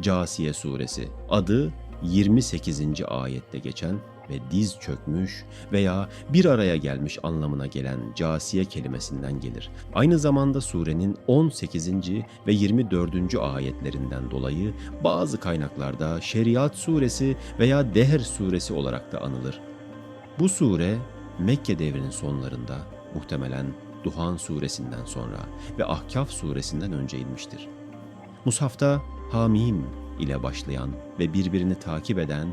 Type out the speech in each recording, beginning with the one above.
Casiye suresi adı 28. ayette geçen ve diz çökmüş veya bir araya gelmiş anlamına gelen casiye kelimesinden gelir. Aynı zamanda surenin 18. ve 24. ayetlerinden dolayı bazı kaynaklarda Şeriat suresi veya Dehr suresi olarak da anılır. Bu sure Mekke devrinin sonlarında muhtemelen Duhan suresinden sonra ve Ahkaf suresinden önce inmiştir. Mushafta Hamim ile başlayan ve birbirini takip eden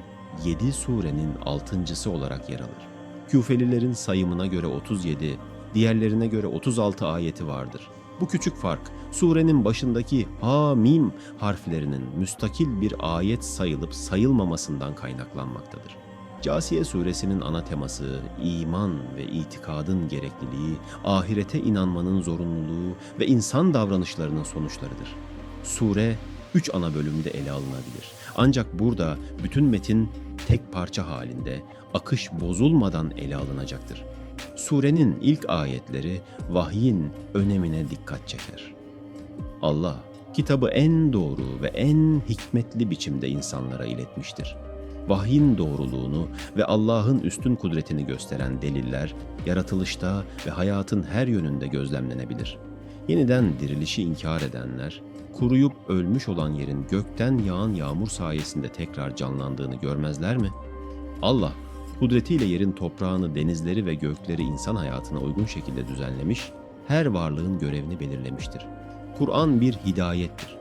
7 surenin altıncısı olarak yer alır. Küfelilerin sayımına göre 37, diğerlerine göre 36 ayeti vardır. Bu küçük fark surenin başındaki Hamim harflerinin müstakil bir ayet sayılıp sayılmamasından kaynaklanmaktadır. Casiye suresinin ana teması iman ve itikadın gerekliliği, ahirete inanmanın zorunluluğu ve insan davranışlarının sonuçlarıdır. Sure üç ana bölümde ele alınabilir. Ancak burada bütün metin tek parça halinde akış bozulmadan ele alınacaktır. Surenin ilk ayetleri vahyin önemine dikkat çeker. Allah kitabı en doğru ve en hikmetli biçimde insanlara iletmiştir. Vahyin doğruluğunu ve Allah'ın üstün kudretini gösteren deliller yaratılışta ve hayatın her yönünde gözlemlenebilir. Yeniden dirilişi inkar edenler, kuruyup ölmüş olan yerin gökten yağan yağmur sayesinde tekrar canlandığını görmezler mi? Allah, kudretiyle yerin toprağını, denizleri ve gökleri insan hayatına uygun şekilde düzenlemiş, her varlığın görevini belirlemiştir. Kur'an bir hidayettir.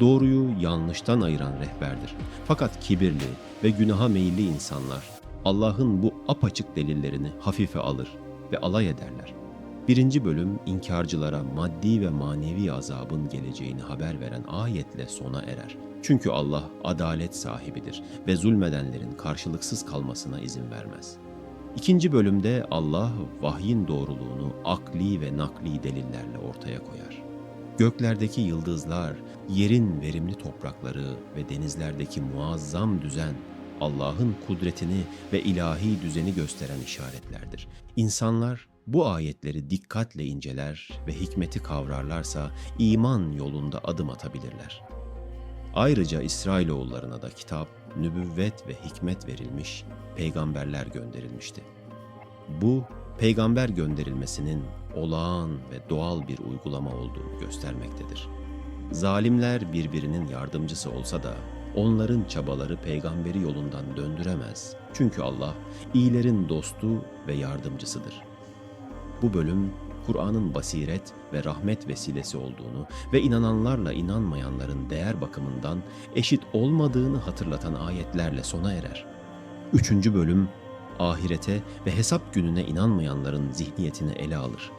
Doğruyu yanlıştan ayıran rehberdir. Fakat kibirli ve günaha meyilli insanlar Allah'ın bu apaçık delillerini hafife alır ve alay ederler. Birinci bölüm inkarcılara maddi ve manevi azabın geleceğini haber veren ayetle sona erer. Çünkü Allah adalet sahibidir ve zulmedenlerin karşılıksız kalmasına izin vermez. İkinci bölümde Allah vahyin doğruluğunu akli ve nakli delillerle ortaya koyar. Göklerdeki yıldızlar, yerin verimli toprakları ve denizlerdeki muazzam düzen Allah'ın kudretini ve ilahi düzeni gösteren işaretlerdir. İnsanlar bu ayetleri dikkatle inceler ve hikmeti kavrarlarsa iman yolunda adım atabilirler. Ayrıca İsrailoğullarına da kitap, nübüvvet ve hikmet verilmiş, peygamberler gönderilmişti. Bu, peygamber gönderilmesinin olağan ve doğal bir uygulama olduğunu göstermektedir. Zalimler birbirinin yardımcısı olsa da onların çabaları peygamberi yolundan döndüremez. Çünkü Allah iyilerin dostu ve yardımcısıdır. Bu bölüm Kur'an'ın basiret ve rahmet vesilesi olduğunu ve inananlarla inanmayanların değer bakımından eşit olmadığını hatırlatan ayetlerle sona erer. Üçüncü bölüm ahirete ve hesap gününe inanmayanların zihniyetini ele alır.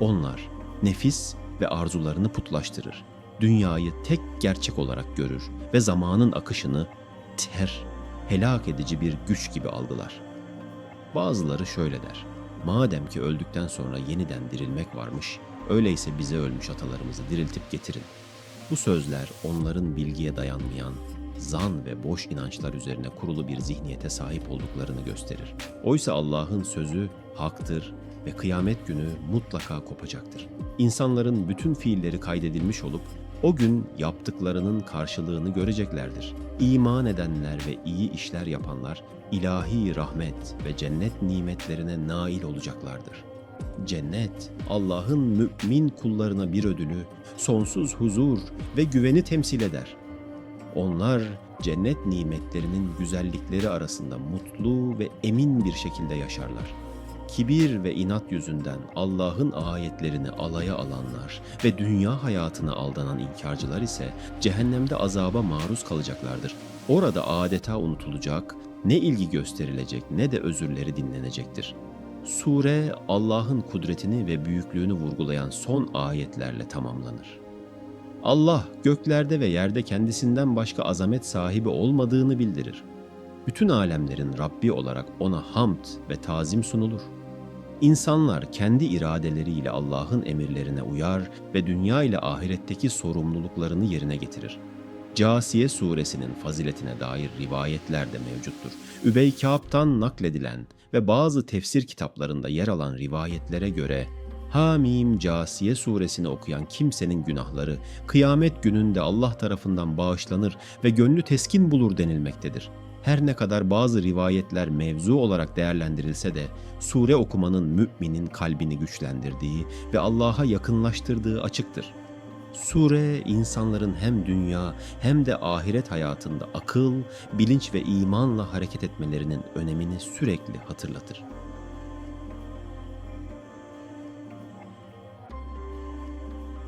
Onlar nefis ve arzularını putlaştırır. Dünyayı tek gerçek olarak görür ve zamanın akışını ter, helak edici bir güç gibi algılar. Bazıları şöyle der. Madem ki öldükten sonra yeniden dirilmek varmış, öyleyse bize ölmüş atalarımızı diriltip getirin. Bu sözler onların bilgiye dayanmayan, zan ve boş inançlar üzerine kurulu bir zihniyete sahip olduklarını gösterir. Oysa Allah'ın sözü haktır ve kıyamet günü mutlaka kopacaktır. İnsanların bütün fiilleri kaydedilmiş olup o gün yaptıklarının karşılığını göreceklerdir. İman edenler ve iyi işler yapanlar ilahi rahmet ve cennet nimetlerine nail olacaklardır. Cennet, Allah'ın mümin kullarına bir ödülü, sonsuz huzur ve güveni temsil eder. Onlar cennet nimetlerinin güzellikleri arasında mutlu ve emin bir şekilde yaşarlar. Kibir ve inat yüzünden Allah'ın ayetlerini alaya alanlar ve dünya hayatına aldanan inkarcılar ise cehennemde azaba maruz kalacaklardır. Orada adeta unutulacak, ne ilgi gösterilecek ne de özürleri dinlenecektir. Sure Allah'ın kudretini ve büyüklüğünü vurgulayan son ayetlerle tamamlanır. Allah göklerde ve yerde kendisinden başka azamet sahibi olmadığını bildirir. Bütün alemlerin Rabbi olarak ona hamd ve tazim sunulur. İnsanlar kendi iradeleriyle Allah'ın emirlerine uyar ve dünya ile ahiretteki sorumluluklarını yerine getirir. Casiye suresinin faziletine dair rivayetler de mevcuttur. Übey Kâb'tan nakledilen ve bazı tefsir kitaplarında yer alan rivayetlere göre Hamim Casiye suresini okuyan kimsenin günahları kıyamet gününde Allah tarafından bağışlanır ve gönlü teskin bulur denilmektedir. Her ne kadar bazı rivayetler mevzu olarak değerlendirilse de sure okumanın müminin kalbini güçlendirdiği ve Allah'a yakınlaştırdığı açıktır. Sure insanların hem dünya hem de ahiret hayatında akıl, bilinç ve imanla hareket etmelerinin önemini sürekli hatırlatır.